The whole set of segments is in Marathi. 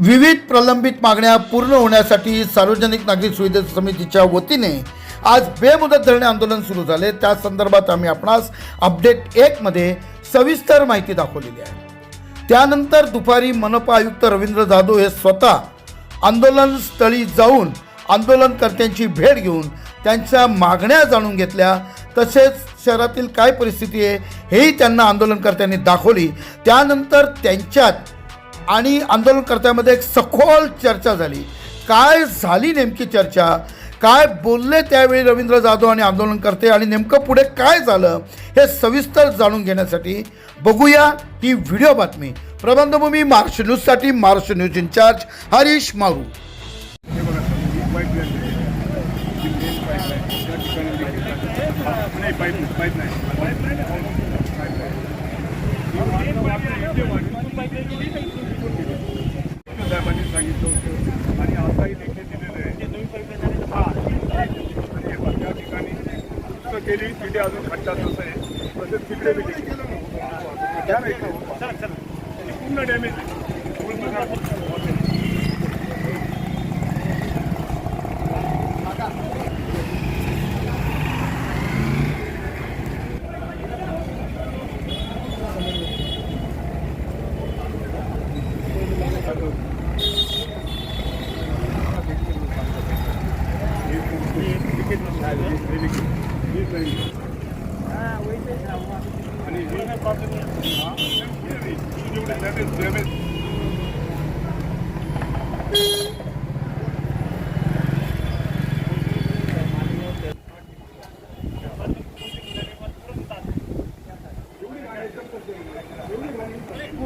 विविध प्रलंबित मागण्या पूर्ण होण्यासाठी सार्वजनिक नागरिक सुविधा समितीच्या वतीने आज बेमुदत धरणे आंदोलन सुरू झाले. त्या संदर्भात आम्ही आपणास अपडेट एकमध्ये सविस्तर माहिती दाखवलेली आहे. त्यानंतर दुपारी मनपा आयुक्त रवींद्र जाधव हे स्वतः आंदोलनस्थळी जाऊन आंदोलनकर्त्यांची भेट घेऊन त्यांच्या मागण्या जाणून घेतल्या. तसेच शहरातील काय परिस्थिती आहे हेही त्यांना आंदोलनकर्त्यांनी दाखवली. त्यानंतर त्यांच्यात आणि आंदोलनकर्त्यामध्ये एक सखोल चर्चा झाली. काय झाली नेमकी चर्चा? काय बोलले त्यावेळी रवींद्र जाधव आणि आंदोलनकर्ते? आणि नेमकं पुढे काय झालं? हे सविस्तर जाणून घेण्यासाठी बघूया ही व्हिडिओ बातमी. प्रबंधभूमी महाराष्ट्र न्यूजसाठी महाराष्ट्र न्यूज इन्चार्ज हरीश मारू. पाईप पाईप नाही. साहेबांनी सांगितलं होतं. आणि आताही देखील दिलेलं आहे. त्या ठिकाणी दुरुस्त केली. तिथे अजून खड्डा तसं आहे. तसंच तिकडे बी पूर्ण डॅमेज आणि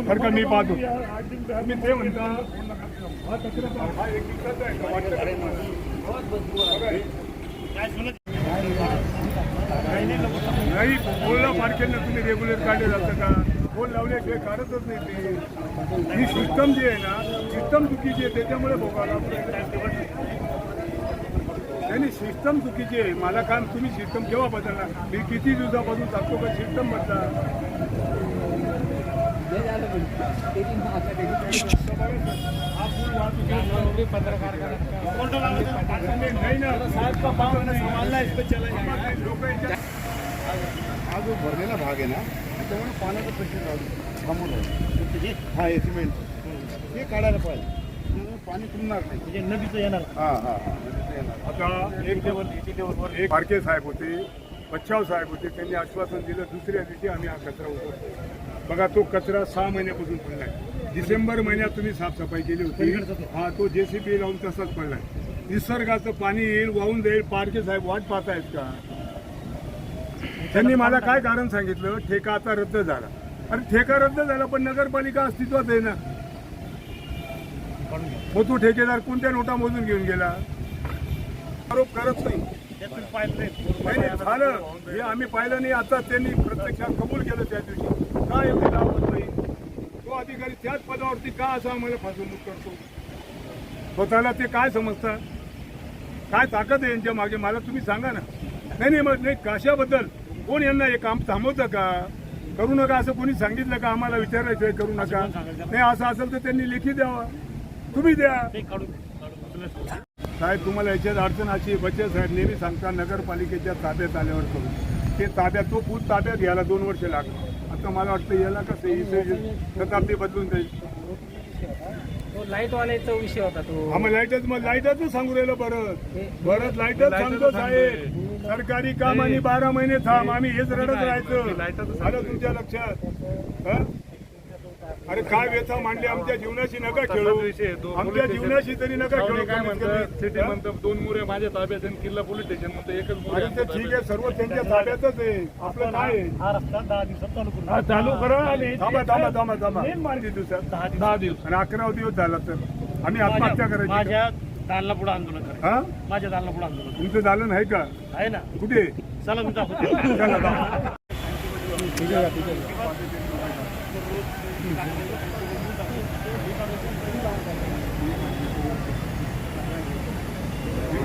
बरं का मी पाहतो मी ते म्हणता हा कचरा हा एक दिवसाचा आहे नाही बोलला मार्केटला तुम्ही रेग्युलर काढले जातं का? पोल लावल्याशिवाय काढतच नाही ते. ही सिस्टम जी आहे ना सिस्टम चुकीची आहे त्याच्यामुळे भोगायला नाही सिस्टम चुकीची आहे मला काम तुम्ही सिस्टम केव्हा बदलणार? मी किती दिवसापासून सांगतो का सिस्टम बदला? हा जो भरलेला भाग आहे ना त्याच्यामुळे पाण्याचं राहतो थांबून हा? हे सिमेंट. हे काढायला पाहिजे. पाणी तुंबणार नाही. म्हणजे नदीचं येणार हा हा नदीचं येणार. आता एक दिवस एक फारके साहेब होते बच्चाव साहेब होते त्यांनी आश्वासन दिलं दुसऱ्या दिवशी आम्ही हा कचरा उचलतो. बघा तो कचरा सहा महिन्यापासून पडलाय. डिसेंबर महिन्यात तुम्ही साफसफाई केली होती. हा तो जेसीबी लावून तसाच पडलाय. निसर्गाचं पाणी येईल वाहून जाईल. पारके साहेब वाट पाहतायत का? त्यांनी मला काय कारण सांगितलं? ठेका आता रद्द झाला. अरे ठेका रद्द झाला पण नगरपालिका अस्तित्वात आहे ना. मग तू ठेकेदार कोणत्या नोटा मोजून घेऊन गेला? आरोप करत नाही, झालं. हे आम्ही पाहिलं नाही. आता त्यांनी प्रत्यक्षात कबूल केलं त्या दिवशी. का एवढी लावत नाही तो अधिकारी त्याच पदावरती का असं आम्हाला फसवणूक करतो? स्वतःला ते काय समजतात? काय ताकद आहे यांच्या मागे? मला तुम्ही सांगा ना. नाही नाही मग नाही कशाबद्दल? कोण यांना हे काम थांबवतं का? करू नका असं कोणी सांगितलं का? आम्हाला विचारायचं करू नका. नाही असं असेल तर त्यांनी लेखी द्यावा. तुम्ही द्या. साहेब तुम्हाला याच्यात अडचण अशी बच्चे साहेब नेहमी सांगता नगरपालिकेच्या ताब्यात आल्यावर करू ते ताब्यात तो पूल ताब्यात घ्यायला दोन वर्ष लागतात. आता मला वाटतं याला कसं ही शताब्दी बदलून जाईल. लाइट वाल्याचा विषय होता तो. आम्हाला लाईटच मग लाईटच सांगू राहिलं परत परत लाईटच सांगतो साहेब सरकारी काम आणि बारा महिने थांब. आम्ही हेच रडत राहायचं. आलं तुमच्या लक्षात. हं? अरे काय व्यथा मांडली? आमच्या जीवनाशी नका खेळू. आमच्या जीवनाशी तरी नका खेळू काय म्हणतात. सिटी हं? म्हणतात दोन मुरे माझ्या ताब्यात आणि किल्ला पोलीस स्टेशन म्हणतं एकच मुरे अरे ते आमच्या ठीक आहे सर्व त्यांच्या ताब्यातच आहे. आपलं काय आहे? हा रस्ता दहा दिवसात चालू करू हा चालू करा आणि थांबा थांबा थांबा थांबा. किती दिवसात दहा दिवस दहा दिवस. आणि अकरा दिवस झाला तर? आम्ही आत्महत्या करायची का? माझ्या दालना पुढे आंदोलन करा हा? माझ्या दालना पुढे आंदोलन. तुमचं झालं नाही का? आहे ना. कुठे? चला मी दाखवते. चला. कचरा कचरा मार्केट साहेब बोलले, नका जाऊ.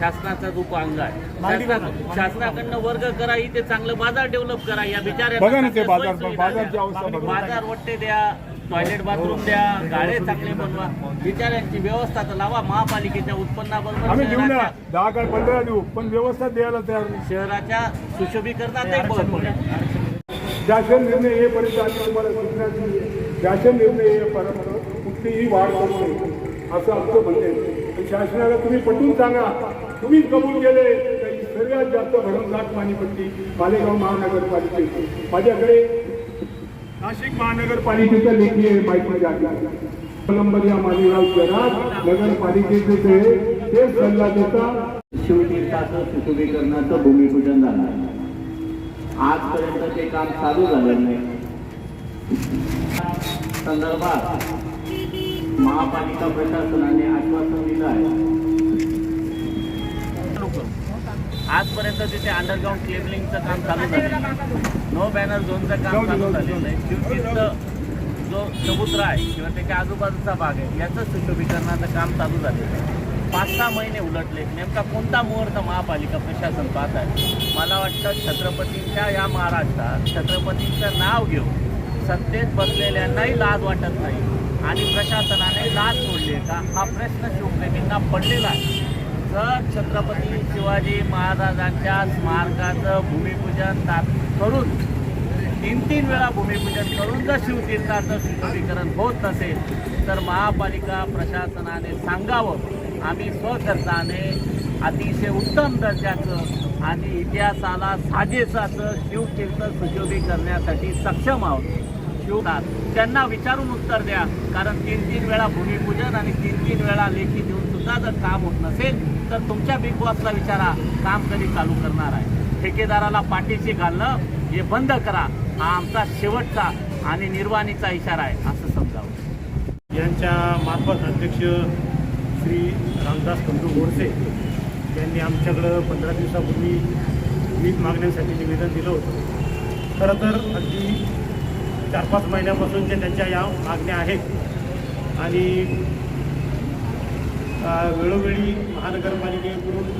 शासनाचा जो अंग आहे शासना- शासनाकडनं वर्ग करा इथे चांगलं बाजार डेव्हलप करा या बिचाऱ्या बघा ना ते बाजार बाजारची अवस्था बघा. बाजार वट्टे द्या टॉयलेट बाथरूम द्या गाळे चांगले बनवा. बिचाऱ्यांची व्यवस्था तर लावा महापालिकेच्या उत्पन्नाबरोबर आम्ही ना. शहराच्या- दहा काय पंधरा देऊ पण व्यवस्था द्यायला तयार नाही. शहराच्या सुशोभीकरणात एक बळ पडेल शासन निर्णय येईपर्यंत आम्ही तुम्हाला सूचना दिली शासन निर्णय येईपर्यंत कुठलीही वाढ करू नये असं आमचं म्हणते शासनाला तुम्ही पटवून सांगा. तुम्ही कबूल केले तर सगळ्यात सर्वात जास्त भरमसाठ पाणीपट्टी मालेगाव महानगरपालिकेची. माझ्याकडे नाशिक महानगरपालिकेचा लेखी आहे माहिती द्या नंबर या मालेगाव शहरात नगरपालिकेचे ते सल्ला देतात. शिवतीर्थाचं सुशोभीकरणाचं भूमिपूजन झालं. आहे. आजपर्यंत ते काम चालू झालेलं नाही. संदर्भात महापालिका प्रशासनाने आश्वासन दिलं आहे. आजपर्यंत तिथे अंडरग्राऊंड केबलिंगचं काम चालू झालं नो बॅनर झोनचं काम चालू झालेलं आहे शिवतीर्थ जो समुद्र आहे किंवा त्याच्या आजूबाजूचा भाग आहे याचं सुशोभीकरणाचं काम चालू झालेलं आहे. पाच सहा महिने उलटले. नेमका कोणता मुहूर्त महापालिका प्रशासन पाहत आहे मला वाटतं छत्रपतींच्या या महाराष्ट्रात छत्रपतींचं नाव घेऊन सत्तेत बसलेल्यांनाही लाज वाटत नाही आणि प्रशासनाने लाज सोडली आहे का? हा प्रश्न शिवप्रेमींना पडलेला आहे. जर छत्रपती शिवाजी महाराजांच्या स्मारकाचं भूमिपूजन ता- करून तीन तीन वेळा भूमिपूजन करून जर शिवतीर्थाचं सुशोभीकरण होत नसेल तर महापालिका प्रशासनाने सांगावं आम्ही स्वखर्चाने अतिशय उत्तम दर्जाचं आणि इतिहासाला साजेसाचं शिवतीर्थ सुशोभी करण्यासाठी सक्षम आहोत. शिवतात त्यांना विचारून उत्तर द्या कारण तीन तीन वेळा भूमिपूजन आणि तीन तीन वेळा लेखी देऊन सुद्धा जर काम होत नसेल तर तुमच्या बिग बॉसला विचारा काम कधी चालू करणार आहे. ठेकेदाराला पाठीशी घालणं हे बंद करा. हा आमचा शेवटचा आणि निर्वाणीचा इशारा आहे असं समजावं. यांच्या मार्फत अध्यक्ष श्री रामदास खंडू गोडसे यांनी आमच्याकडं पंधरा दिवसापूर्वी वीज मागण्यासाठी निवेदन दिलं होतं. खरं तर अगदी चार पाच महिन्यापासूनच्या त्यांच्या या मागण्या आहेत. आणि वेळोवेळी महानगरपालिकेकडून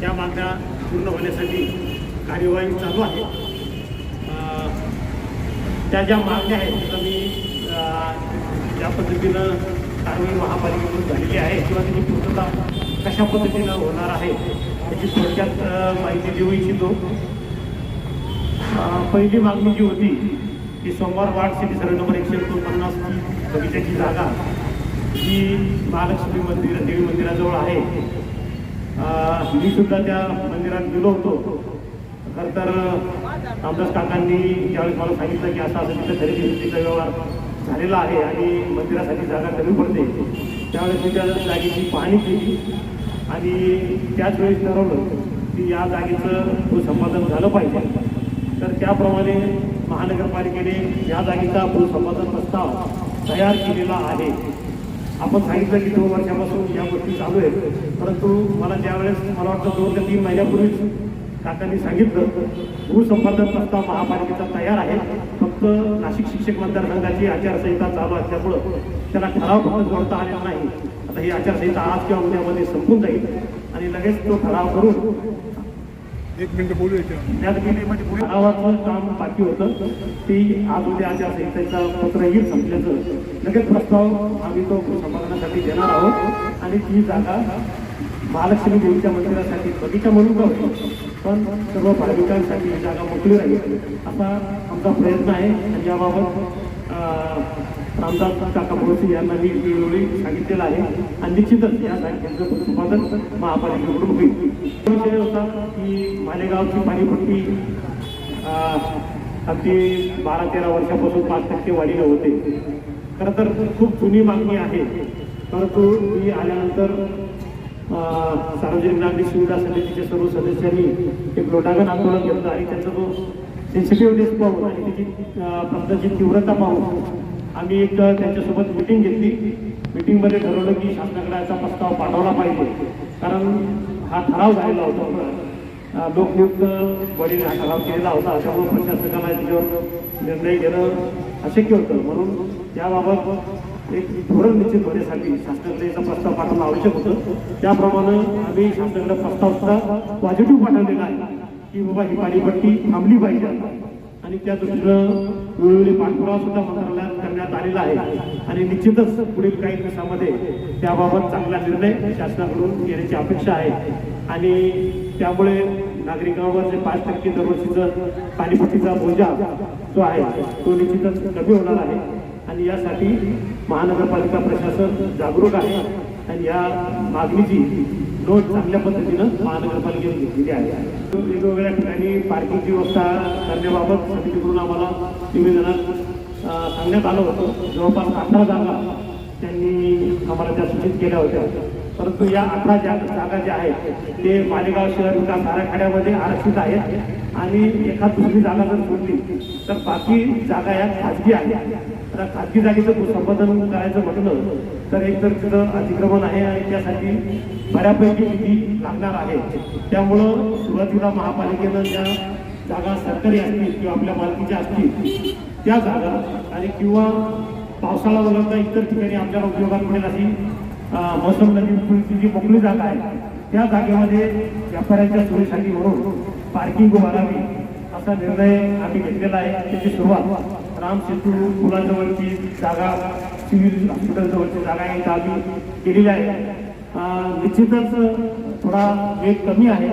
त्या मागण्या पूर्ण होण्यासाठी कार्यवाही चालू आहे. त्या ज्या मागण्या आहेत त्या मी ज्या पद्धतीनं कारवाई महापालिकेकडून झालेली आहे किंवा त्याची पूर्तता कशा पद्धतीनं होणार आहे याची थोडक्यात माहिती देऊ इच्छितो. पहिली मागणी जी होती ती सोमवार वार्ड सिटी सर्व नंबर एकशे एकोणपन्नास बगीच्याची जागा जी महालक्ष्मी मंदिर देवी मंदिराजवळ आहे. मी सुद्धा त्या मंदिरात गेलो होतो. खरं तर रामदास काकांनी ज्यावेळेस मला सांगितलं की असं असं तिथं खरेदी व्यवहार झालेला आहे आणि मंदिरासाठी जागा कमी पडते. त्यावेळेस मी त्या जागेची पाहणी केली आणि त्याच वेळेस ठरवलं की या जागेचं भूसंपादन झालं पाहिजे तर त्याप्रमाणे महानगरपालिकेने या जागेचा भूसंपादन प्रस्ताव तयार केलेला आहे. आपण सांगितलं की दोन वर्षापासून या गोष्टी चालू आहेत परंतु मला ज्यावेळेस मला वाटतं दोन ते तीन महिन्यापूर्वीच काकांनी सांगितलं भूसंपादन प्रस्ताव महापालिकेचा तयार आहे. फक्त नाशिक शिक्षक मतदारसंघाची आचारसंहिता चालू असल्यामुळं त्याला ठराव फक्त जोडता आलेला नाही. आता ही आचारसंहिता आज किंवा उद्यामध्ये संपून जाईल. आणि लगेच तो ठराव करून एक मिनिट बोलू पुढे ठरावाचं काम बाकी होतं. ती आज उद्या आचारसंहितेचं पत्रही संपल्याचं लगेच प्रस्ताव आम्ही तो समाधानासाठी देणार आहोत. आणि ती जागा महालक्ष्मी देवीच्या मंदिरासाठी बगीचा म्हणून का पण सर्व भाविकांसाठी जागा मोकळी राहील. असा आमचा प्रयत्न आहे. आणि याबाबत रामदास काका बोरसे यांना मी वेळोवेळी सांगितलेलं आहे. आणि निश्चितच या साहित्याचं उत्पादन महापालिकेकडून होईल. विषय होता की मालेगावची पाणीपट्टी अगदी बारा तेरा वर्षापासून पाच टक्के वाढीला होते. खरं तर खूप जुनी मागणी आहे. परंतु मी आल्यानंतर सार्वजनिक नागरिक सुविधा समितीच्या सर्व सदस्यांनी एक लोटागण आंदोलन घेतलं आणि त्यांचा जो सेन्सिटिव्हनेस पाहून आणि त्याची प्रश्नाची तीव्रता पाहून आम्ही एक त्यांच्यासोबत मिटिंग घेतली. मिटिंगमध्ये ठरवलं की शासनाकडे याचा प्रस्ताव पाठवला पाहिजे. कारण हा ठराव झालेला होता. लोकनियुक्त वडील हा ठराव केलेला होता. त्यामुळे प्रशासकाला त्याच्यावर निर्णय घेणं अशक्य होतं. म्हणून त्याबाबत एक धोरण निश्चित होण्यासाठी शासनाकडे याचा प्रस्ताव पाठवणं आवश्यक होतं. त्याप्रमाणे आम्ही शासनाकडे प्रस्ताव सुद्धा पॉझिटिव्ह पाठवलेला आहे की बाबा ही पाणीपट्टी थांबली पाहिजे. आणि त्या दृष्टीनं वेळोवेळी पाठपुरावा सुद्धा मंत्रालयात करण्यात आलेला आहे. आणि निश्चितच पुढील काही दिवसामध्ये त्याबाबत चांगला निर्णय शासनाकडून घेण्याची अपेक्षा आहे. आणि त्यामुळे नागरिकांवर जे पाच टक्के दरवर्षीचं पाणीपट्टीचा बोजा जो आहे तो निश्चितच कमी होणार आहे. आणि यासाठी महानगरपालिका प्रशासन जागरूक आहे आणि या मागणीची नोंद चांगल्या पद्धतीनं महानगरपालिकेने घेतलेली आहे. वेगवेगळ्या ठिकाणी पार्किंगची व्यवस्था करण्याबाबत समितीकडून आम्हाला निवेदनात सांगण्यात आलं होतं. जवळपास अठरा जागा त्यांनी आम्हाला त्या सूचित केल्या होत्या. परंतु या अठरा ज्या जागा ज्या आहेत ते मालेगाव शहर विकास आराखड्यामध्ये आरक्षित आहेत आणि एखाद दुसरी जागा जर सोडली तर बाकी जागा या खाजगी आहेत. आता खाजगी जागेचं संपादन करायचं म्हटलं तर एक तर तिथं अतिक्रमण आहे आणि त्यासाठी बऱ्यापैकी निधी लागणार आहे. त्यामुळं सुरुवातीला महापालिकेनं ज्या जागा सरकारी असतील किंवा आपल्या मालकीच्या असतील त्या जागा आणि किंवा पावसाळा वगळता इतर ठिकाणी आपल्याला उपयोगात मिळेल अशी अं, मोसम नदी जी मोकळी जागा आहे त्या जागेमध्ये व्यापाऱ्यांच्या सोयीसाठी म्हणून पार्किंग उभारावी असा निर्णय आम्ही घेतलेला आहे. त्याची सुरुवात राम सेतू पुलाजवळची जागा सिव्हिल हॉस्पिटलजवळची जागा ही इथं केलेली आहे. निश्चितच थोडा वेग कमी आहे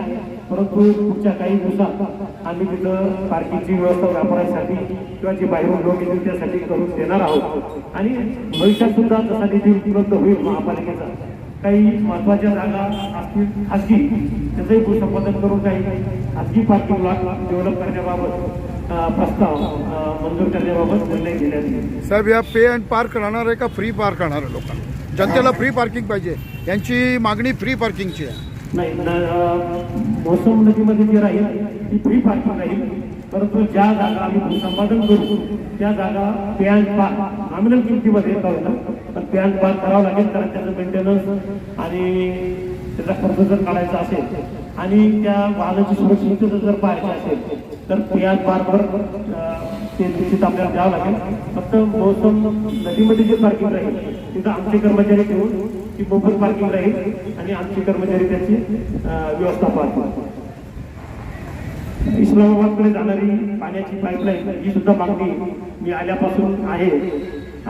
परंतु पुढच्या काही दिवसात आम्ही तिथं पार्किंगची व्यवस्था व्यापारासाठी किंवा जे बाहेरून लोक येतील त्यासाठी करून देणार आहोत. आणि भविष्यात सुद्धा तसा निधी उपलब्ध होईल महापालिकेचा. काही महत्त्वाच्या जागा असतील खाजगी त्याचंही भूसंपादन करून काही खाजगी पार्किंग लॉट डेव्हलप करण्याबाबत प्रस्ताव मंजूर करण्याबाबत निर्णय घेण्यात साहेब या पे अँड पार्क राहणार आहे का फ्री पार्क राहणार आहे लोकांना जनतेला फ्री पार्किंग पाहिजे. यांची मागणी फ्री पार्किंगची आहे. नाही मोसम नदीमध्ये जे राहील ती फ्री पार्किंग राहील. परंतु ज्या जागा आम्ही संपादन करू त्या जागा पॅन पार्क नॉमिनल किमतीमध्ये येत पण पॅन पार्क करावं लागेल कारण त्याचं मेंटेनन्स आणि त्याचा खर्च जर काढायचा असेल आणि त्या वाहनाची सुरक्षितता जर पाहायची असेल तर पॅन बारभर ते निश्चित आपल्याला द्यावं लागेल. फक्त मोसम नदीमध्ये जे पार्किंग राहील तिथं आमचे कर्मचारी ठेवून ती मोफत पार्किंग राहील आणि आमचे कर्मचारी त्याची व्यवस्था पाहतील. इस्लामाबादकडे जाणारी पाण्याची पाईपलाईन ही सुद्धा मागणी मी आल्यापासून आहे.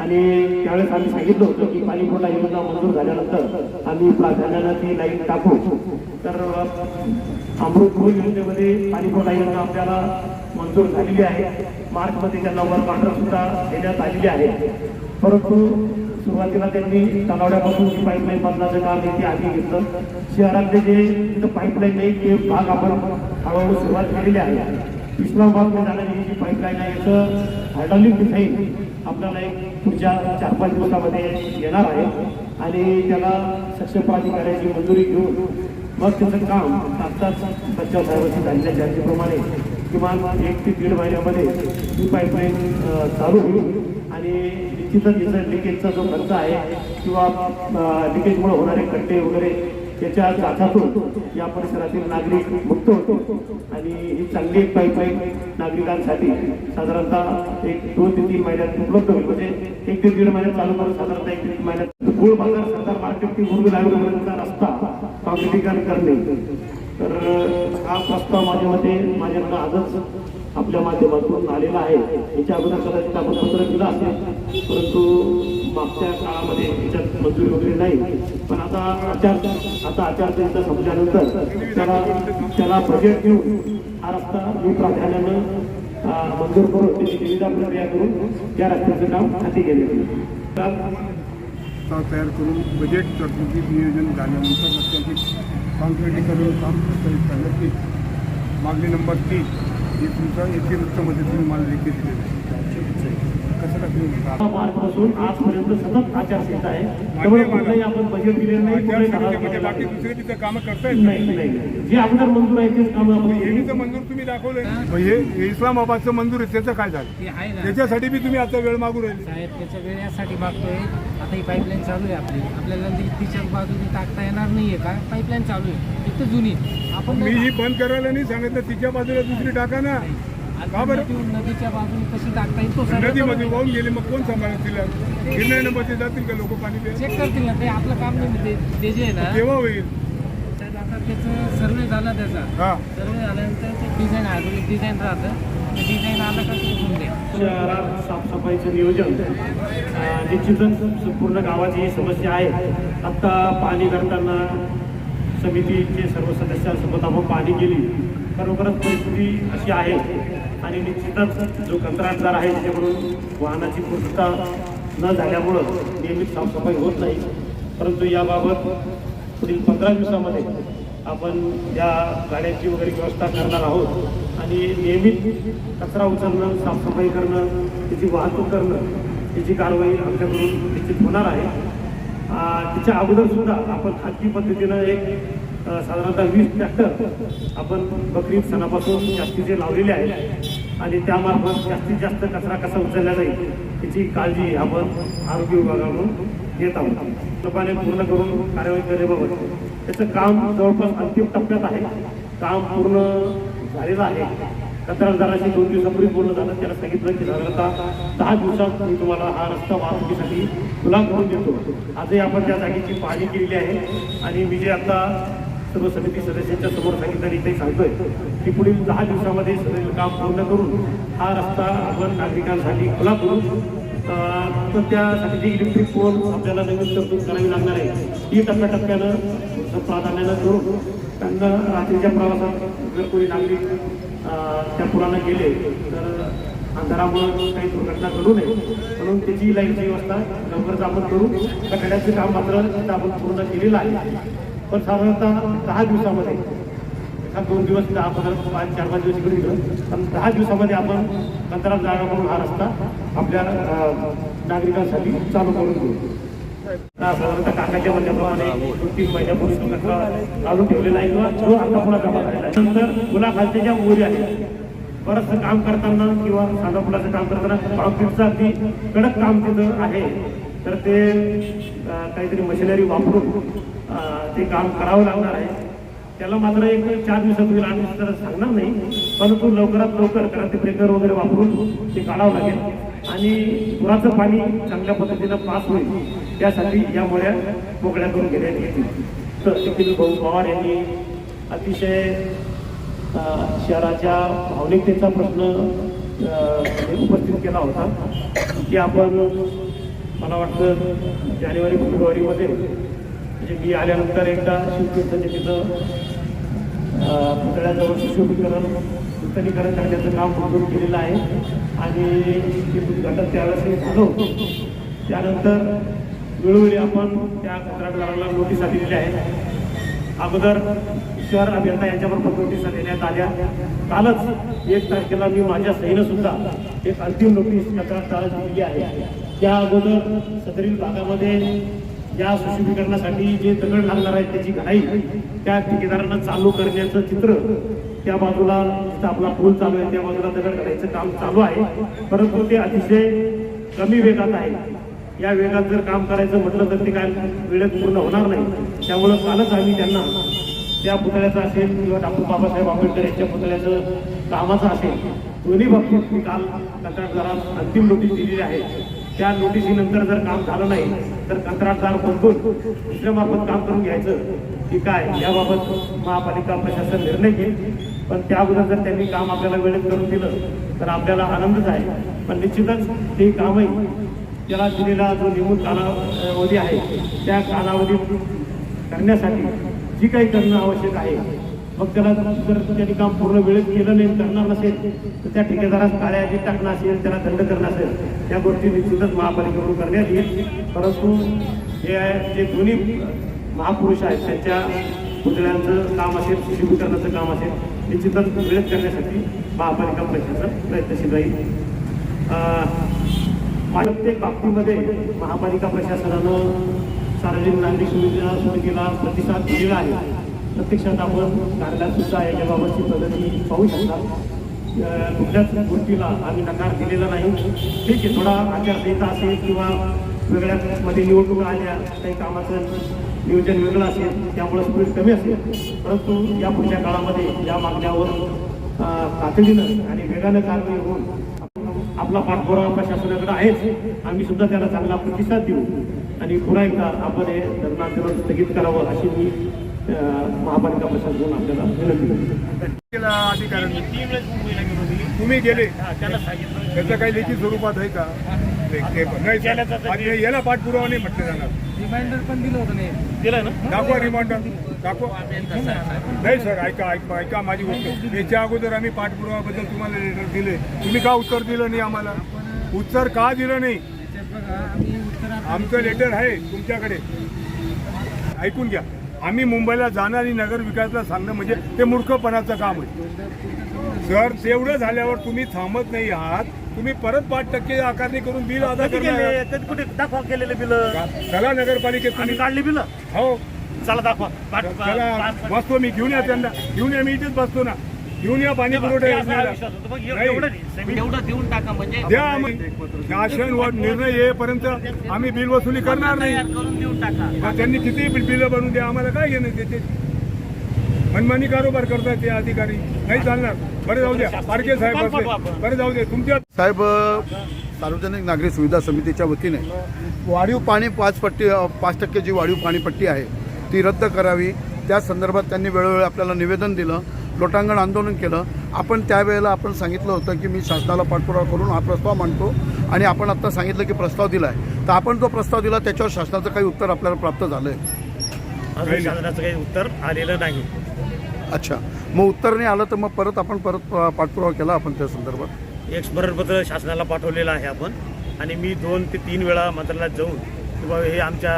आणि त्यावेळेस आम्ही सांगितलं होतं की पाणी पुरवठा योजना मंजूर झाल्यानंतर आम्ही प्राधान्यानं ती लाईन टाकू. तर अमृतपूर योजनेमध्ये पाणी पुरवठा योजना आपल्याला मंजूर झालेली आहे. मार्चमध्ये त्यांना वर ऑर्डर सुद्धा देण्यात आलेली आहे. परंतु सुरुवातीला त्यांनी तलावड्यापासून जी पाईपलाईन बांधण्याचं काम आहे ते आधी घेतलं. शहरातले जे तिथं पाईपलाईन नाही ते भाग आपण हळूहळू सुरुवात केलेली आहे. इस्लामाबादमध्ये जाणारी ही जी पाईपलाईन आहे तर हायड्रॉलिक डिझाईन आपल्याला एक पुढच्या चार पाच दिवसामध्ये येणार आहे. आणि त्याला सक्षम प्राधिकाऱ्याची मंजुरी घेऊन मग त्याचं काम आत्ताच बच्चाव साहेबांची झालेल्या चर्चेप्रमाणे किमान एक ते दीड महिन्यामध्ये ही पाईपलाईन चालू होईल. आणि निश्चितच याचा लिकेजचा जो खर्च आहे किंवा लिकेजमुळे होणारे कट्टे वगैरे त्याच्या काठातून या परिसरातील नागरिक मुक्त होतो. आणि ही चांगली एक पाईपलाईन नागरिकांसाठी साधारणतः एक दोन ते तीन महिन्यात उपलब्ध होईल. म्हणजे एक ते दीड महिन्यात चालू करून साधारणतः एक ते तीन महिन्यात गुळ बाजार सरदार मार्केट ते मुरगुड हायवेपर्यंतचा रस्ता काँक्रिटीकरण करणे. तर हा प्रस्ताव माझ्या मते माझ्या आजच आपल्या माध्यमातून आलेला आहे. याच्या अगोदर कदाचित आपण पत्र दिलं असेल परंतु मागच्या काळामध्ये याच्यात मंजुरी वगैरे नाही. पण आता आचार आता आचारसंहिता संपल्यानंतर त्याला त्याला बजेट देऊन हा रस्ता मी प्राधान्यानं मंजूर करून त्याची निविदा प्रक्रिया करून त्या रस्त्याचं काम हाती गेले तयार करून बजेट तरतुदी नियोजन झाल्यानंतर रस्त्याचे कॉन्क्रिटीकरण काम प्रस्तावित करण्यात येईल मागणी नंबर तीन हे तुमचा एके वृत्तमध्ये तुम्ही मला लेखी दिलेलं आहे कसं का तुम्ही म्हणता? मार्चपासून आजपर्यंत सतत आचारसंहिता आहे. त्यामुळे कुठलंही आपण बजेट दिलेलं नाही कामं नाही. जे अगोदर मंजूर आहे तेच काम आपण हे मंजूर तुम्ही दाखवलंय. मग हे इस्लामाबादचं मंजूर आहे त्याचं काय झालं? ते आहे ना. त्याच्यासाठी बी तुम्ही आता वेळ मागू राहिले. साहेब त्याच्या वेळ यासाठी मागतोय. आता ही पाईपलाईन चालू आहे आपली. आपल्याला ती तिच्या बाजूने टाकता येणार नाहीये का? पाईपलाईन चालू आहे. एक तर जुनी. आपण मी ही बंद करायला नाही सांगितलं तिच्या बाजूला दुसरी टाका ना. का बरं? नदीच्या बाजूने कशी टाकता येईल तो सर्वे नदीमध्ये वाहून गेले मग कोण सांभाळत तिला? गिरणाऱ्यामध्ये जातील का लोक पाणी प्यायला? चेक करतील ना ते आपलं काम नाही ते ते जे आहे ना केव्हा होईल? आता त्याचं सर्वे झाला त्याचा. हा. सर्वे झाल्यानंतर ते डिझाईन डिझाईन राहतं. ते डिझाईन आलं का ते होऊन द्या शहरात साफसफाईचं नियोजन अं, निश्चितच संपूर्ण गावाची ही समस्या आहे. आत्ता पाणी करताना समितीचे सर्व सदस्यांसोबत आपण पाणी केली. खरोखरच परिस्थिती अशी आहे. आणि निश्चितच जो कंत्राटदार आहे त्याच्याकडून वाहनाची पूर्तता न झाल्यामुळं नियमित साफसफाई होत नाही. परंतु याबाबत पुढील पंधरा दिवसामध्ये आपण या गाड्यांची वगैरे व्यवस्था करणार आहोत. आणि नियमित कचरा उचलणं साफसफाई करणं त्याची वाहतूक करणं त्याची कारवाई आमच्याकडून निश्चित होणार आहे. तिच्या अगोदरसुद्धा आपण खाजगी पद्धतीनं एक साधारणतः वीस ट्रॅक्टर आपण बकरीद सणापासून जास्तीचे लावलेले आहेत. आणि त्यामार्फत जास्तीत जास्त कचरा कसा उचलला जाईल याची काळजी आपण आरोग्य विभागाकडून घेत आहोत. लोकांनी पूर्ण करून कार्यवाही करण्याबाबत त्याचं काम जवळपास अंतिम टप्प्यात आहे. काम पूर्ण झालेलं आहे. कचरादाराशी दोन दिवसापूर्वी बोलणं झालं त्याला सांगितलं की साधारणतः दहा दिवसात मी तुम्हाला हा रस्ता वाहतुकीसाठी खुला करून देतो. आजही आपण त्या जागेची पाहणी केलेली आहे. आणि मी जे आता सर्व समिती सदस्यांच्या समोर सांगितलं आणि इथे सांगतोय की पुढील दहा दिवसामध्ये सगळे काम पूर्ण करून हा रस्ता आपण नागरिकांसाठी खुला करू. तर त्यासाठी जी इलेक्ट्रिक पोल आपल्याला नवीन तरतूद करावी लागणार आहे ती टप्प्याटप्प्यानं प्राधान्यानं करून त्यांना रात्रीच्या प्रवासात जर कोणी नागरिक त्या पुलानं गेले तर अंधारामुळं काही दुर्घटना घडू नये. म्हणून त्याची लाईनची व्यवस्था लवकरच आपण करू. त्या खड्याचं काम मात्र आपण पूर्ण केलेलं आहे. पण साधारणतः दहा दिवसामध्ये एखाद दोन दिवस दहा पंधरा पाच चार पाच दिवस इकडे गेलं पण दहा दिवसामध्ये आपण कंत्राट जागा म्हणून हा रस्ता आपल्या नागरिकांसाठी चालू करून देऊ. आता साधारणतः काकाच्या म्हणण्याप्रमाणे दोन तीन महिन्यापूर्वी तो कचरा काढून ठेवलेला आहे किंवा जो आता पुन्हा जमा झालेला आहे. नंतर मुलाखालच्या ज्या मोरी आहेत. बरंचसं काम करताना किंवा साधा पुलाचं काम करताना कॉन्क्रीटचं अगदी कडक काम तिथं आहे. तर ते काहीतरी मशिनरी वापरून ते काम करावं लागणार आहे. त्याला मात्र एक चार दिवसापूर्वी आठ दिवस तर सांगणार नाही. परंतु लवकरात लवकर कारण ते ब्रेकर वगैरे वापरून ते काढावं लागेल. आणि पुराचं पाणी चांगल्या पद्धतीनं पास होईल त्यासाठी या मोळ्या मोकळ्या करून घेण्यात येतील. तर निखिल भाऊ पवार यांनी अतिशय शहराच्या भावनिकतेचा प्रश्न उपस्थित केला होता की आपण मला वाटतं जानेवारी फेब्रुवारीमध्ये म्हणजे मी आल्यानंतर एकदा शिवतीर्थाचे तिथं पुतळ्याजवळ सुशोभीकरण नूतनीकरण करण्याचं काम मंजूर केलेलं आहे. आणि ते उद्घाटन त्यावेळेस झालं होतं. त्यानंतर वेळोवेळी आपण त्या कंत्राटदाराला नोटीस दिलेल्या आहेत. अगोदर शहर अभियंता यांच्याबरोबर नोटीस देण्यात आल्या. कालच एक तारखेला मी माझ्या सहीनं सुद्धा एक अंतिम नोटीस कंत्राटदाराला दिलेली आहे. त्या अगोदर सदरील भागामध्ये या सुशोभीकरणासाठी जे दगड लागणार आहेत त्याची घाई त्या ठेकेदारांना चालू करण्याचं चित्र त्या बाजूला आपला पूल चालू आहे त्या बाजूला दगड घालायचं काम चालू आहे. परंतु ते अतिशय कमी वेगात आहे. या वेगात जर काम करायचं म्हटलं तर ते काय वेळेत पूर्ण होणार नाही. त्यामुळं कालच आम्ही त्यांना त्या पुतळ्याचं असेल किंवा डॉक्टर बाबासाहेब आंबेडकर यांच्या पुतळ्याचं कामाचं असेल दोन्ही बाबतीत मी काल तक्रार अंतिम नोटीस दिलेली आहे. त्या नोटिसीनंतर जर काम झालं नाही तर कंत्राटदार बदलून दुसऱ्या मार्फत काम करून घ्यायचं? की काय? याबाबत महापालिका प्रशासन निर्णय घेईल. पण त्या अगोदर जर त्यांनी काम आपल्याला वेळेत करून दिलं तर आपल्याला आनंदच आहे. पण निश्चितच ते कामही त्याला दिलेला जो नियमित कालावधी आहे त्या कालावधीत करण्यासाठी जी काही करणं आवश्यक आहे मग त्याला जर त्यांनी काम पूर्ण वेळेत केलं नाही करणार नसेल तर त्या ठेकेदारास काळ्या जे टाकणं असेल त्याला दंड करणं असेल त्या गोष्टी निश्चितच महापालिकेकडून करण्यात येईल. परंतु हे आहे जे दोन्ही महापुरुष आहेत त्यांच्या पुतळ्यांचं काम असेल सुशोभीकरणाचं काम असेल निश्चितच वेळेत करण्यासाठी महापालिका प्रशासन प्रयत्नशील राहील. प्रत्येक बाबतीमध्ये महापालिका प्रशासनानं सार्वजनिक नागरिक सुविधा केला प्रतिसाद दिलेला आहे. प्रत्यक्षात आपण कार्यालयात सुद्धा याच्याबाबतची प्रगती पाहू शकता. कुठल्याच गोष्टीला आम्ही नकार दिलेला नाही. ठीक आहे थोडा आचारसंहिता असेल किंवा वेगळ्यामध्ये निवडणुका आल्या काही कामाचं नियोजन वेगळं असेल त्यामुळे स्पीड कमी असेल. परंतु या पुढच्या काळामध्ये या मागण्यावर तातडीनं आणि वेगानं कारवाई होऊन आपला पाठपुरावा प्रशासनाकडे आहेच. आम्ही सुद्धा त्याला चांगला प्रतिसाद देऊ. आणि पुन्हा एकदा आपण हे धरण स्थगित करावं अशी मी महापालिका प्रशासनाकडून आपल्याला विनंती अधिकाऱ्यांनी तुम्ही गेले. त्याचं काही लेखी स्वरूपात आहे का? नाही याला पाठपुरावा नाही म्हटलं जाणार. रिमाइंडर पण दिलं होतं नाही. दिलं ना? दाखवा रिमांडर दाखवा. नाही सर ऐका ऐका ऐका माझी गोष्ट. याच्या अगोदर आम्ही पाठपुराव्याबद्दल तुम्हाला लेटर दिले. तुम्ही का उत्तर दिलं नाही आम्हाला? उत्तर का दिलं नाही? आमचं लेटर आहे तुमच्याकडे. ऐकून घ्या. आम्ही मुंबईला जाणारी नगर विकासला सांगणं म्हणजे ते मूर्खपणाचं काम आहे. सर तेवढं झाल्यावर तुम्ही थांबत नाही आहात. तुम्ही परत पाच टक्के आकारणी करून बिल अदा कधी कुठे दाखवा केलेले बिल? चला नगरपालिकेत तुम्ही. काढली बिल? हो. चला दाखवा. चला. बसतो मी घेऊन या त्यांना. घेऊन या मी इथेच बसतो ना. घेऊन या पाणी पुरवठा हे योजनेला. देऊन टाका म्हणजे शासन व निर्णय येईपर्यंत आम्ही बिल वसुली करणार नाही. तयार करून देऊन टाका. मग त्यांनी किती बिल बिलं बनवून द्या आम्हाला काय घेणं त्याचे मनमानी कारोबार करतात ते अधिकारी. नाही चालणार. बरं जाऊ द्या. पारखे साहेब. बरं जाऊ दे तुमच्या साहेब सार्वजनिक नागरिक सुविधा समितीच्या वतीने वाढीव पाणी पाच पट्टी पाच टक्के जी वाढीव पाणीपट्टी आहे ती रद्द करावी. त्या संदर्भात त्यांनी वेळोवेळी आपल्याला निवेदन दिलं. लोटांगण आंदोलन केलं. आपण त्यावेळेला आपण सांगितलं होतं की मी शासनाला पाठपुरावा करून हा प्रस्ताव मांडतो आणि आपण आत्ता सांगितलं की प्रस्ताव दिला आहे तर आपण जो प्रस्ताव दिला त्याच्यावर शासनाचं काही उत्तर आपल्याला प्राप्त झालं आहे अजून शासनाचं काही उत्तर आलेलं नाही. अच्छा. मग उत्तर नाही आलं तर मग परत आपण परत पाठपुरावा केला आपण त्या संदर्भात? एक स्मरणपत्र शासनाला पाठवलेलं आहे आपण. आणि मी दोन ते तीन वेळा मंत्रालयात जाऊन की बाबा हे आमच्या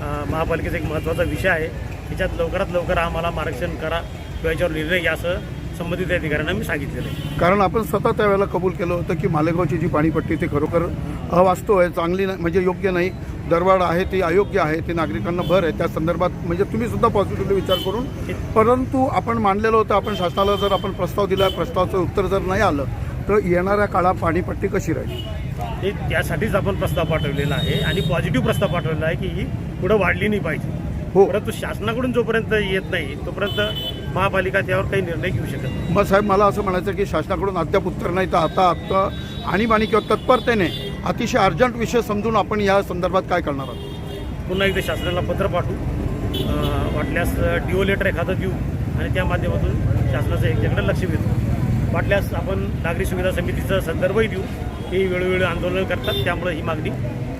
अं, महापालिकेचा एक महत्त्वाचा विषय आहे. त्याच्यात लवकरात लवकर आम्हाला मार्गदर्शन करा. किंवा याच्यावर निर्णय घ्या असं संबंधित अधिकाऱ्यांना मी सांगितलेलं आहे. कारण आपण स्वतः त्यावेळेला कबूल केलं होतं की मालेगावची जी पाणीपट्टी ती खरोखर अवास्तव आहे चांगली नाही म्हणजे योग्य नाही. दरवाढ आहे ती अयोग्य आहे ती नागरिकांना भर आहे. त्या संदर्भात म्हणजे तुम्ही सुद्धा पॉझिटिव्हली विचार करून परंतु आपण मांडलेलं होतं आपण शासनाला जर आपण प्रस्ताव दिला प्रस्तावाचं उत्तर जर नाही आलं तर येणाऱ्या काळात पाणीपट्टी कशी राहील? ते त्यासाठीच आपण प्रस्ताव पाठवलेला आहे आणि पॉझिटिव्ह प्रस्ताव पाठवलेला आहे की ही पुढं वाढली नाही पाहिजे. हो. परंतु शासनाकडून जोपर्यंत येत नाही तोपर्यंत महापालिका त्यावर काही निर्णय घेऊ शकत नाही. मग साहेब मला असं म्हणायचं की शासनाकडून अद्याप उत्तर नाही तर आता आता आणीबाणी किंवा तत्परतेने अतिशय अर्जंट विषय समजून आपण या संदर्भात काय करणार आहोत? पुन्हा एकदा शासनाला पत्र पाठवू. वाटल्यास डिओ लेटर एखादं देऊ आणि त्या माध्यमातून शासनाचं याच्याकडे लक्ष वेधू. वाटल्यास आपण नागरी सुविधा समितीचा संदर्भही देऊ. हे वेळोवेळी आंदोलन करतात त्यामुळे ही मागणी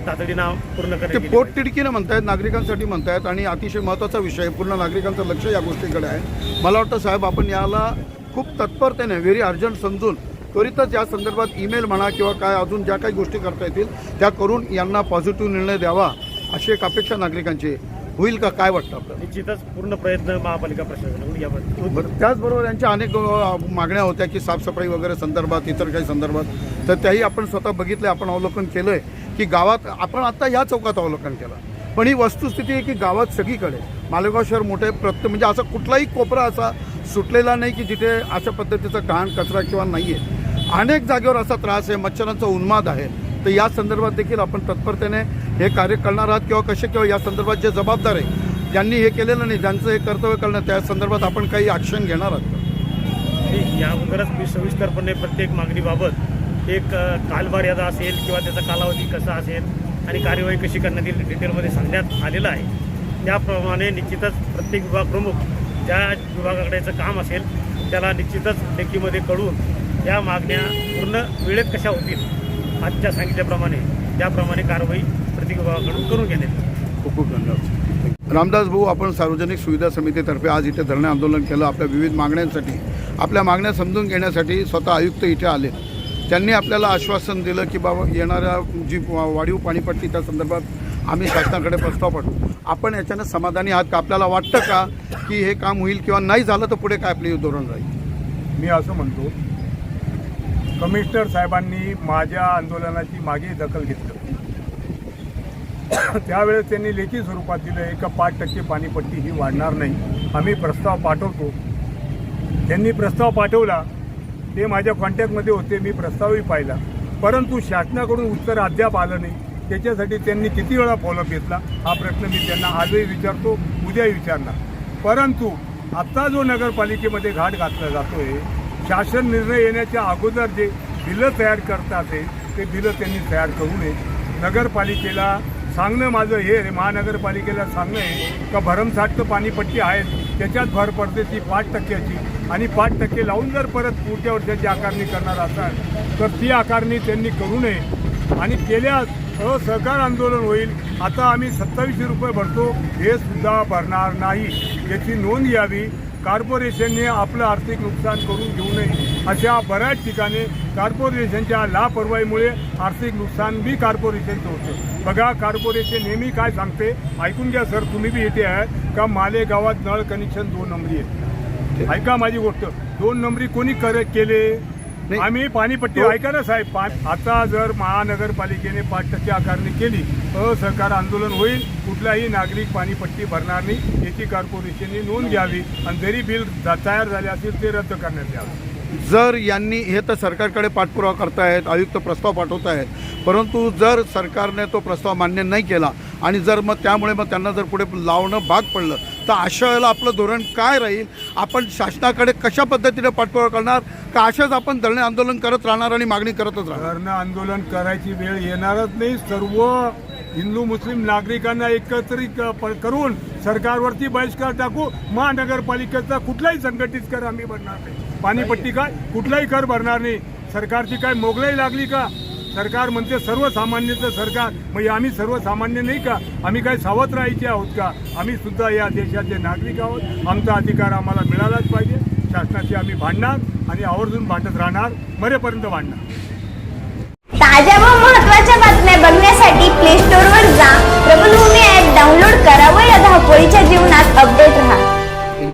तातडीनं पूर्ण ते करण्यात पोट तिडकीनं म्हणतायत नागरिकांसाठी म्हणतायत आणि अतिशय महत्त्वाचा विषय आहे पूर्ण नागरिकांचं लक्ष या गोष्टीकडे आहे. मला वाटतं साहेब आपण याला खूप तत्परतेने व्हेरी अर्जंट समजून त्वरितच या संदर्भात ईमेल म्हणा किंवा काय अजून ज्या काही गोष्टी करता येतील त्या करून यांना पॉझिटिव्ह निर्णय द्यावा अशी एक अपेक्षा नागरिकांची. आहे. होईल का? काय वाटतं आपल्याला? निश्चितच पूर्ण प्रयत्न महापालिका प्रशासनाकडून बरं त्याचबरोबर यांच्या अनेक अ, मागण्या होत्या की साफसफाई वगैरे संदर्भात इतर काही संदर्भात. तर त्याही आपण स्वतः बघितले आपण अवलोकन केलं आहे की गावात आपण आत्ता या चौकात अवलोकन केलं. पण ही वस्तुस्थिती आहे की गावात सगळीकडे मालेगाव शहर मोठे प्रत्येक म्हणजे असा कुठलाही कोपरा असा सुटलेला नाही की जिथे अशा पद्धतीचा घाण कचरा किंवा नाही आहे अनेक जागेवर असा त्रास आहे मच्छरांचा उन्माद आहे. तर या संदर्भात देखील आपण तत्परतेने हे कार्य करणार आहात किंवा कसे किंवा या संदर्भात जे जबाबदार आहे ज्यांनी हे केलेलं नाही ज्यांचं हे कर्तव्य करणं त्या संदर्भात आपण काही ॲक्शन घेणार आहोत का? या अगोदरच मी सविस्तरपणे प्रत्येक मागणीबाबत एक कालमर्यादा असेल किंवा त्याचा कालावधी कसा असेल आणि कार्यवाही कशी करण्यात येईल डिटेलमध्ये सांगण्यात आलेलं आहे. त्याप्रमाणे निश्चितच प्रत्येक विभाग प्रमुख ज्या विभागाकडेचं काम असेल त्याला निश्चितच लेखीमध्ये कळून या मागण्या पूर्ण वेळेत कशा होतील आजच्या सांगितल्याप्रमाणे त्याप्रमाणे कारवाई प्रत्येक विभागाकडून करून घेण्यात खूप खूप धन्यवाद. रामदास भाऊ आपण सार्वजनिक सुविधा समितीतर्फे आज इथे धरणे आंदोलन केलं. आपल्या विविध मागण्यांसाठी आपल्या मागण्या समजून घेण्यासाठी स्वतः आयुक्त इथे आले त्यांनी आपल्याला आश्वासन दिलं की बाबा येणाऱ्या जी वाढीव पाणीपट्टी त्या संदर्भात आम्ही शासनाकडे प्रस्ताव पाठवू. आपण याच्यानं समाधानी आहात का? आपल्याला वाटतं का की हे काम होईल किंवा नाही झालं तर पुढे काय आपले धोरण राहील? मी असं म्हणतो कमिशनर साहेबांनी माझ्या आंदोलनाची मागे दखल घेतली. त्यावेळेस त्यांनी लेखी स्वरूपात दिलं एका पाच टक्के पाणीपट्टी ही वाढणार नाही. आम्ही प्रस्ताव पाठवतो. त्यांनी प्रस्ताव पाठवला ते माझ्या कॉन्टॅक्टमध्ये होते मी प्रस्तावही पाहिला. परंतु शासनाकडून उत्तर अद्याप आलं नाही. त्याच्यासाठी त्यांनी किती वेळा फॉलोअप घेतला? हा प्रश्न मी त्यांना आजही विचारतो उद्याही विचारणार. परंतु आत्ता जो नगरपालिकेमध्ये घाट घातला जातो आहे शासन निर्णय येण्याच्या अगोदर जे बिलं तयार करतात ते ते बिलं त्यांनी तयार करू नये. नगरपालिकेला सांगणं माझं हे रे महानगरपालिकेला सांगणं आहे का भरमसाठ पाणीपट्टी आहेत त्याच्यात भर पडते ती पाच टक्क्याची. आणि पाच टक्के लावून जर परत पुढच्या वर्षाची आकारणी करणार असाल तर ती आकारणी त्यांनी करू नये. आणि केल्यास असहकार आंदोलन होईल आता आम्ही सत्तावीसशे रुपये भरतो हे सुद्धा भरणार नाही. याची नोंद घ्यावी. कॉर्पोरेशनने आपलं आर्थिक नुकसान करून घेऊ नये. अशा बऱ्याच ठिकाणी कॉर्पोरेशनच्या लापरवाहीमुळे आर्थिक नुकसान बी कॉर्पोरेशनचं होतं. बघा कॉर्पोरेशन नेहमी काय सांगते? ऐकून घ्या सर तुम्ही बी येते आहे का? मालेगावात नळ कनेक्शन दोन नंबरी आहे ऐका माझी गोष्ट. दोन नंबरी कोणी कर केले. आम्ही पाणीपट्टी ऐका ना साहेब आता जर महानगरपालिकेने पाच टक्के आकारणी केली असहकार आंदोलन होईल कुठलाही नागरिक पाणीपट्टी भरणार नाही याची कॉर्पोरेशनने नोंद घ्यावी आणि जरी बिल तयार झाले असेल ते रद्द करण्यात यावं. जर यांनी हे तर सरकारकडे पाठपुरावा करतायत आयुक्त प्रस्ताव पाठवत आहेत परंतु जर सरकारने तो प्रस्ताव मान्य नाही केला आणि जर मग त्यामुळे मग त्यांना जर पुढे लावणं भाग पडलं तर अशा वेळेला आपलं धोरण काय राहील? आपण शासनाकडे कशा पद्धतीने पाठपुरावा करणार? का अशाच आपण धरणे आंदोलन करत राहणार आणि मागणी करतच राहणार? धरणं आंदोलन करायची वेळ येणारच नाही. सर्व हिंदू मुस्लिम नागरिकांना एकत्रित प- करून सरकारवरती बहिष्कार टाकू महानगरपालिकेचा कुठलाही संघटित कर आम्ही भरणार नाही. पाणीपट्टी काय? कुठलाही कर भरणार नाही. सरकारची काय मोगलाई लागली का? सरकार म्हणते सर्वसामान्यचं सरकार. म्हणजे आम्ही सर्वसामान्य नाही का? आम्ही काय सावध राहायचे आहोत का? आम्ही सुद्धा या देशाचे नागरिक आहोत. आमचा अधिकार आम्हाला मिळालाच पाहिजे. शासनाशी आम्ही भांडणार आणि आवर्जून भांडत राहणार मरेपर्यंत भांडणार. ताज्या व महत्त्वाच्या बातम्या बघण्यासाठी प्ले स्टोअर वर जा. प्रबलभूमी ऍप डाउनलोड करा व या धावपळीच्या जीवनात अपडेट राहा.